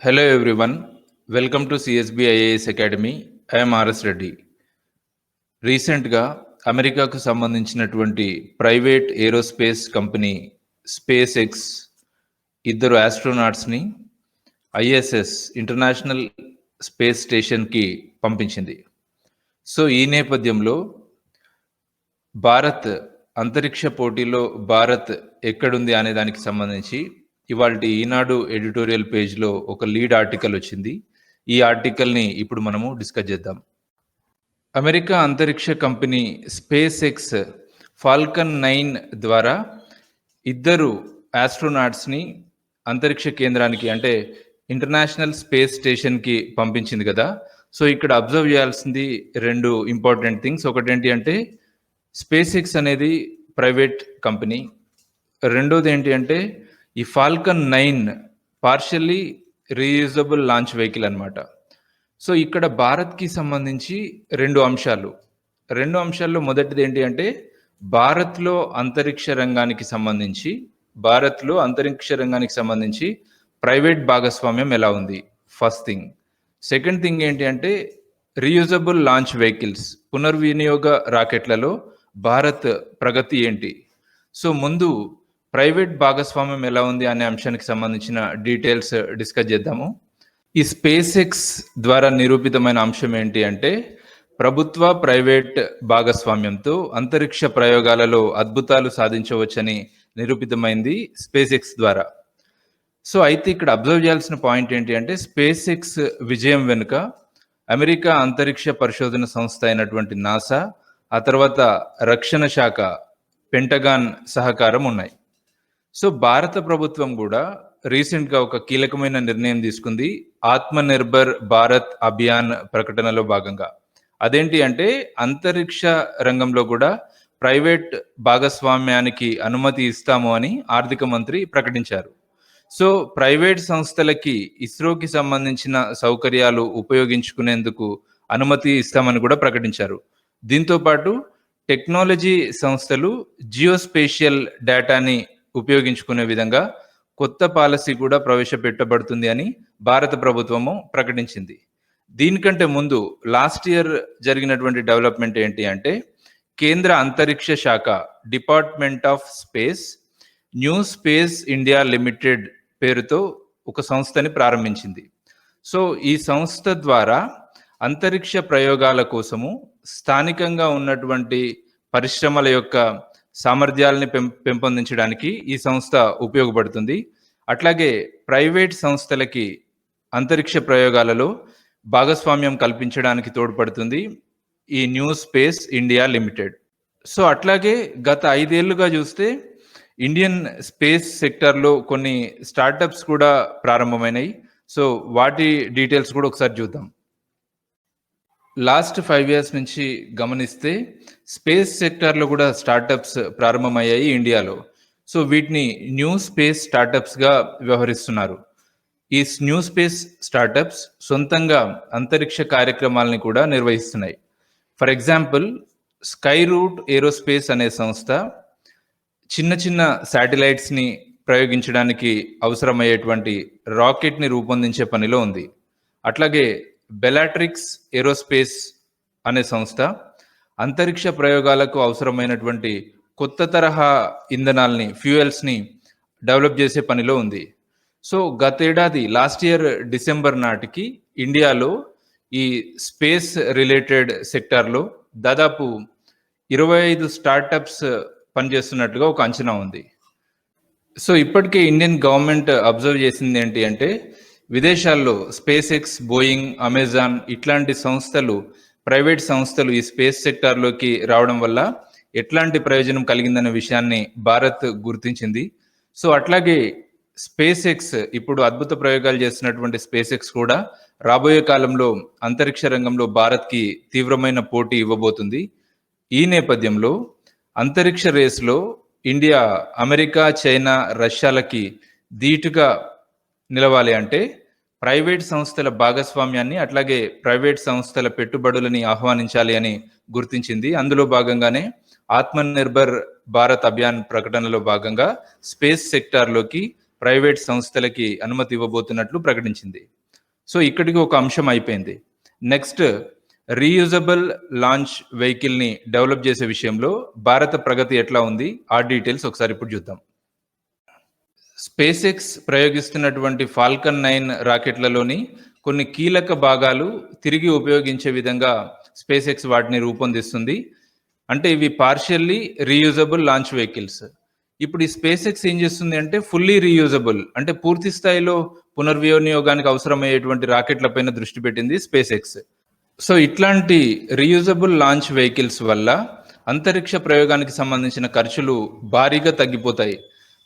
Hello everyone, welcome to CSB IAS Academy. I Reddy రీసెంట్గా అమెరికాకు సంబంధించినటువంటి private aerospace company SpaceX ఇద్దరు ఆస్ట్రోనాట్స్ని ఐఎస్ఎస్ ఇంటర్నేషనల్ స్పేస్ స్టేషన్కి పంపించింది. సో ఈ నేపథ్యంలో భారత్ అంతరిక్ష పోటీలో భారత్ ఎక్కడుంది అనే దానికి సంబంధించి ఇవాళ ఈనాడు ఎడిటోరియల్ పేజ్లో ఒక లీడ్ ఆర్టికల్ వచ్చింది. ఈ ఆర్టికల్ని ఇప్పుడు మనము డిస్కస్ చేద్దాం. అమెరికా అంతరిక్ష company SpaceX Falcon nine ద్వారా ఇద్దరు ఆస్ట్రోనాట్స్ని అంతరిక్ష కేంద్రానికి అంటే ఇంటర్నేషనల్ స్పేస్ స్టేషన్కి పంపించింది కదా. సో ఇక్కడ అబ్జర్వ్ చేయాల్సింది రెండు ఇంపార్టెంట్ థింగ్స్. ఒకటి ఏంటి అంటే స్పేస్ ఎక్స్ అనేది ప్రైవేట్ కంపెనీ. రెండోది ఏంటి అంటే ఈ Falcon nine partially reusable launch vehicle అన్నమాట. సో ఇక్కడ భారత్కి సంబంధించి రెండు అంశాలు. రెండు అంశాల్లో మొదటిది ఏంటి అంటే భారత్లో అంతరిక్ష రంగానికి సంబంధించి భారత్లో అంతరిక్ష రంగానికి సంబంధించి ప్రైవేట్ భాగస్వామ్యం ఎలా ఉంది? ఫస్ట్ థింగ్ సెకండ్ థింగ్ ఏంటి అంటే రీయూజబుల్ లాంచ్ వెహికల్స్ పునర్వినియోగ రాకెట్లలో భారత్ ప్రగతి ఏంటి? సో ముందు ప్రైవేట్ భాగస్వామ్యం ఎలా ఉంది అనే అంశానికి సంబంధించిన డీటెయిల్స్ డిస్కస్ చేద్దాము. ఈ స్పేస్ ఎక్స్ ద్వారా నిరూపితమైన అంశం ఏంటి అంటే ప్రభుత్వ ప్రైవేట్ భాగస్వామ్యంతో అంతరిక్ష ప్రయోగాలలో అద్భుతాలు సాధించవచ్చని నిరూపితమైంది స్పేస్ ఎక్స్ ద్వారా. సో అయితే ఇక్కడ అబ్జర్వ్ చేయాల్సిన పాయింట్ ఏంటి అంటే స్పేస్ ఎక్స్ విజయం వెనుక అమెరికా అంతరిక్ష పరిశోధన సంస్థ అయినటువంటి నాసా ఆ తర్వాత రక్షణ శాఖ పెంటగాన్ సహకారం ఉన్నాయి. సో భారత ప్రభుత్వం కూడా రీసెంట్గా ఒక కీలకమైన నిర్ణయం తీసుకుంది ఆత్మ నిర్భర్ భారత్ అభియాన్ ప్రకటనలో భాగంగా. అదేంటి అంటే అంతరిక్ష రంగంలో కూడా ప్రైవేట్ భాగస్వామ్యానికి అనుమతి ఇస్తాము అని ఆర్థిక మంత్రి ప్రకటించారు. సో ప్రైవేట్ సంస్థలకి ఇస్రోకి సంబంధించిన సౌకర్యాలు ఉపయోగించుకునేందుకు అనుమతి ఇస్తామని కూడా ప్రకటించారు. దీంతో పాటు టెక్నాలజీ సంస్థలు జియోస్పేషియల్ డేటాని ఉపయోగించుకునే విధంగా కొత్త పాలసీ కూడా ప్రవేశపెట్టబడుతుంది అని భారత ప్రభుత్వము ప్రకటించింది. దీనికంటే ముందు లాస్ట్ ఇయర్ జరిగినటువంటి డెవలప్మెంట్ ఏంటి అంటే కేంద్ర అంతరిక్ష శాఖ department of space new space India limited పేరుతో ఒక సంస్థని ప్రారంభించింది. సో ఈ సంస్థ ద్వారా అంతరిక్ష ప్రయోగాల కోసము స్థానికంగా ఉన్నటువంటి పరిశ్రమల యొక్క సామర్థ్యాలని పెం పెంపొందించడానికి ఈ సంస్థ ఉపయోగపడుతుంది. అట్లాగే ప్రైవేట్ సంస్థలకి అంతరిక్ష ప్రయోగాలలో భాగస్వామ్యం కల్పించడానికి తోడ్పడుతుంది ఈ new space India limited. So అట్లాగే గత ఐదేళ్ళుగా చూస్తే ఇండియన్ స్పేస్ సెక్టర్లో కొన్ని స్టార్టప్స్ కూడా ప్రారంభమైనాయి. సో వాటి డీటెయిల్స్ కూడా ఒకసారి చూద్దాం. లాస్ట్ ఫైవ్ ఇయర్స్ నుంచి గమనిస్తే స్పేస్ సెక్టార్లో కూడా స్టార్టప్స్ ప్రారంభమయ్యాయి ఇండియాలో. సో వీటిని న్యూ స్పేస్ స్టార్టప్స్గా వ్యవహరిస్తున్నారు. ఈ న్యూ స్పేస్ స్టార్టప్స్ సొంతంగా అంతరిక్ష కార్యక్రమాలని కూడా నిర్వహిస్తున్నాయి. For example Skyroot aerospace అనే సంస్థ చిన్న చిన్న శాటిలైట్స్ని ప్రయోగించడానికి అవసరమయ్యేటువంటి రాకెట్ని రూపొందించే పనిలో ఉంది. అట్లాగే బెలాట్రిక్స్ ఏరోస్పేస్ అనే సంస్థ అంతరిక్ష ప్రయోగాలకు అవసరమైనటువంటి కొత్త తరహా ఇంధనాల్ని ఫ్యూయల్స్ని డెవలప్ చేసే పనిలో ఉంది. సో గతేడాది లాస్ట్ ఇయర్ డిసెంబర్ నాటికి ఇండియాలో ఈ స్పేస్ రిలేటెడ్ సెక్టార్లో దాదాపు ఇరవై ఐదు స్టార్టప్స్ పనిచేస్తున్నట్టుగా ఒక అంచనా ఉంది. సో ఇప్పటికే ఇండియన్ గవర్నమెంట్ అబ్జర్వ్ చేసింది ఏంటి అంటే విదేశాల్లో స్పేస్ ఎక్స్ బోయింగ్ అమెజాన్ ఇట్లాంటి సంస్థలు ప్రైవేట్ సంస్థలు ఈ స్పేస్ సెక్టార్లోకి రావడం వల్ల ఎట్లాంటి ప్రయోజనం కలిగిందనే విషయాన్ని భారత్ గుర్తించింది. సో అట్లాగే స్పేస్ ఎక్స్ ఇప్పుడు అద్భుత ప్రయోగాలు చేస్తున్నటువంటి స్పేస్ ఎక్స్ కూడా రాబోయే కాలంలో అంతరిక్ష రంగంలో భారత్కి తీవ్రమైన పోటీ ఇవ్వబోతుంది. ఈ నేపథ్యంలో అంతరిక్ష రేసులో ఇండియా అమెరికా చైనా రష్యాలకి ధీటుగా నిలవాలి అంటే ప్రైవేట్ సంస్థల భాగస్వామ్యాన్ని అట్లాగే ప్రైవేట్ సంస్థల పెట్టుబడులని ఆహ్వానించాలి అని గుర్తించింది. అందులో భాగంగానే ఆత్మ నిర్భర్ భారత్ అభియాన్ ప్రకటనలో భాగంగా స్పేస్ సెక్టార్లోకి ప్రైవేట్ సంస్థలకి అనుమతి ఇవ్వబోతున్నట్లు ప్రకటించింది. సో ఇక్కడికి ఒక అంశం అయిపోయింది. నెక్స్ట్ రీయూజబుల్ లాంచ్ వెహికల్ని డెవలప్ చేసే విషయంలో భారత ప్రగతి ఎట్లా ఉంది? ఆ డీటెయిల్స్ ఒకసారి ఇప్పుడు చూద్దాం. స్పేస్ ఎక్స్ ప్రయోగిస్తున్నటువంటి ఫాల్కన్ నైన్ రాకెట్లలోని కొన్ని కీలక భాగాలు తిరిగి ఉపయోగించే విధంగా స్పేస్ ఎక్స్ వాటిని రూపొందిస్తుంది. అంటే ఇవి పార్షియల్లీ రీయూజబుల్ లాంచ్ వెహికల్స్ ఇప్పుడు ఈ స్పేస్ ఎక్స్ ఏం చేస్తుంది అంటే ఫుల్లీ రీయూజబుల్ అంటే పూర్తి స్థాయిలో పునర్వినియోగానికి అవసరమయ్యేటువంటి రాకెట్ల పైన దృష్టి పెట్టింది స్పేస్ ఎక్స్ సో ఇట్లాంటి రీయూజబుల్ లాంచ్ వెహికల్స్ వల్ల అంతరిక్ష ప్రయోగానికి సంబంధించిన ఖర్చులు భారీగా తగ్గిపోతాయి.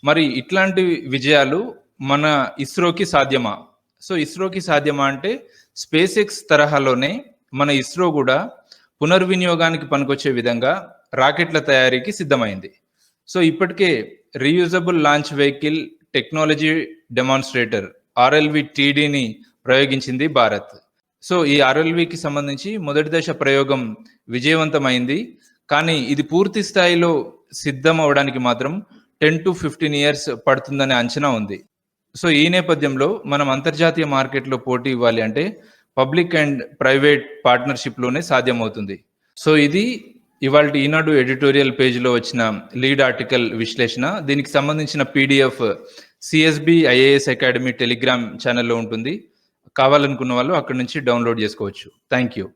మరి ఇట్లాంటి విజయాలు మన ఇస్రోకి సాధ్యమా? సో ఇస్రోకి సాధ్యమా అంటే స్పేస్ ఎక్స్ తరహాలోనే మన ఇస్రో కూడా పునర్వినియోగానికి పనికొచ్చే విధంగా రాకెట్ల తయారీకి సిద్ధమైంది. సో ఇప్పటికే reusable launch vehicle technology demonstrator RLV టీడీని ప్రయోగించింది భారత్. సో ఈ ఆర్ఎల్వికి సంబంధించి మొదటి దశ ప్రయోగం విజయవంతమైంది. కానీ ఇది పూర్తి స్థాయిలో సిద్ధం అవడానికి మాత్రం టెన్ టు ఫిఫ్టీన్ ఇయర్స్ పడుతుందనే అంచనా ఉంది. సో ఈ నేపథ్యంలో మనం అంతర్జాతీయ మార్కెట్లో పోటీ ఇవ్వాలి అంటే పబ్లిక్ అండ్ ప్రైవేట్ పార్ట్నర్షిప్లోనే సాధ్యమవుతుంది. సో ఇది ఇవాళ ఈనాడు ఎడిటోరియల్ పేజ్లో వచ్చిన లీడ్ ఆర్టికల్ విశ్లేషణ. దీనికి సంబంధించిన PDF CSB IAS academy Telegram ఛానల్లో ఉంటుంది. కావాలనుకున్న వాళ్ళు అక్కడ నుంచి డౌన్లోడ్ చేసుకోవచ్చు. Thank you.